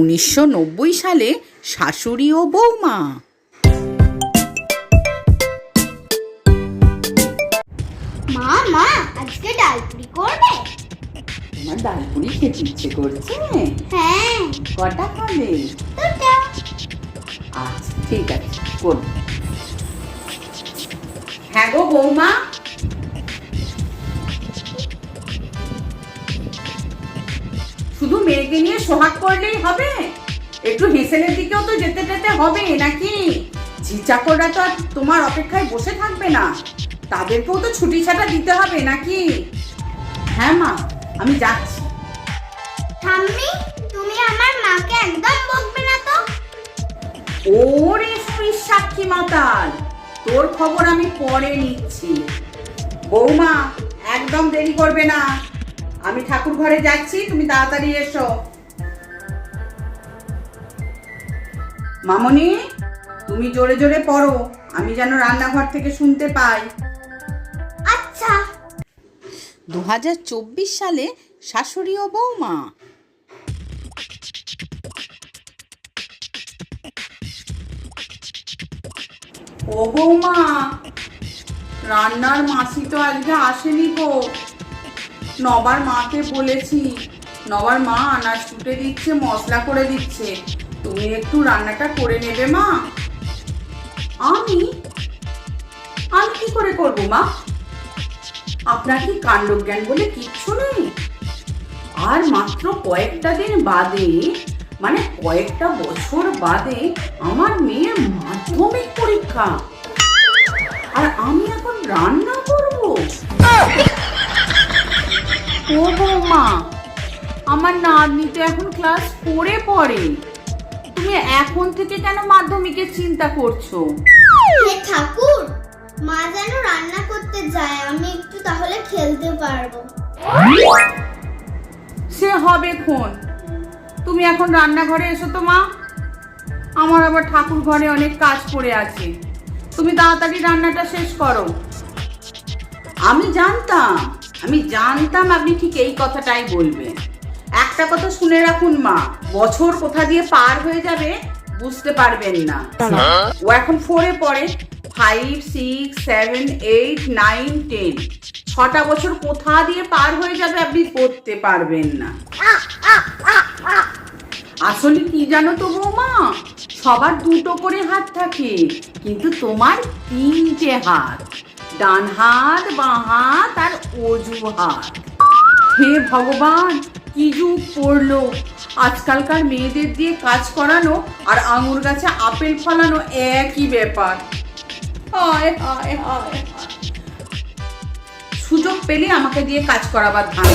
উনিশশো নব্বই সালে শাশুড়ি ও বৌমা। মা মা আজকে ডালপুরি করবে? তোমার ডালপুরি খেতে ইচ্ছে করছে? হ্যাঁ। কটা খাবে? দুটো। আচ্ছা ঠিক আছে করব হ্যাঁ গো বৌমা। মেয়েকে নিয়ে সোহাগ করলেই হবে? একটু হেসেলের দিকেও তো যেতে যেতে হবে নাকি? ঝিচাকররা তো আর তোমার অপেক্ষায় বসে থাকবে না। তাদেরকেও তো ছুটি ছাটা দিতে হবে নাকি? হ্যাঁ মা আমি যাচ্ছি। ঠাম্মি তুমি আমার মাকে একদম বকবে না তো? ওরে শ্রীর সাক্ষী মাতাল তোর খবর আমি পরে নিচ্ছি। বৌমা একদম দেরি করবে না। আমি ঠাকুর ঘরে যাচ্ছি তুমি তাড়াতাড়ি এসো। মামনি তুমি জোরে জোরে পড়ো আমি যেন রান্নাঘর থেকে শুনতে পাই। আচ্ছা। দু হাজার চব্বিশ সালে শাশুড়ি ও বৌমা। ও বৌমা রান্নার মাসি তো আজকে আসেনি গো। নবার মাকে বলেছি, নবার মা আনাজ কুটে দিচ্ছে, মশলা করে দিচ্ছে। তুমি একটু রান্নাটা করে নেবে মা। আমি? আমি কি করে করব মা? আপনার কি কাণ্ডজ্ঞান বলে কিচ্ছু নেই? আর মাত্র কয়েকটা দিন বাদে মানে কয়েকটা বছর বাদে আমার মেয়ের মাধ্যমিক পরীক্ষা। আর আমি এখন রান্না করব। ও বৌমা আমার নাতনি তো এখন ক্লাস ফোরে পড়ে। তুমি এখন থেকে কেন মাধ্যমিকের চিন্তা করছ? হে ঠাকুর মা যেন রান্না করতে যায় আমি একটু তাহলে খেলতে পারব। সে হবে খন। তুমি এখন রান্নাঘরে এসো তো মা। আমার আবার ঠাকুর ঘরে অনেক কাজ পড়ে আছে। তুমি তাড়াতাড়ি রান্নাটা শেষ করো। আমি জানতাম। আমি জানতাম আপনি ঠিক এই কথাটাই বলবেন। একটা কথা শুনে রাখুন মা বছর কোথা দিয়ে পার হয়ে যাবে বুঝতে পারবেন না। ও এখন ফোরে পড়ে five six seven eight nine ten ছটা বছর কোথা দিয়ে পার হয়ে যাবে আপনি করতে পারবেন না। আসলে কি জানো তো বৌমা? সবার দুটো করে হাত থাকে কিন্তু তোমার তিনটে হাত। ডান হাত বাঁ হাত আর অজু হাত হে ভগবান, কি যুগ পড়ল? আজকালকার মেয়েদের দিয়ে কাজ করানো আর আঙুর গাছে আপেল ফলানো একই ব্যাপার। সুযোগ পেলে আমাকে দিয়ে কাজ করাবার ধান।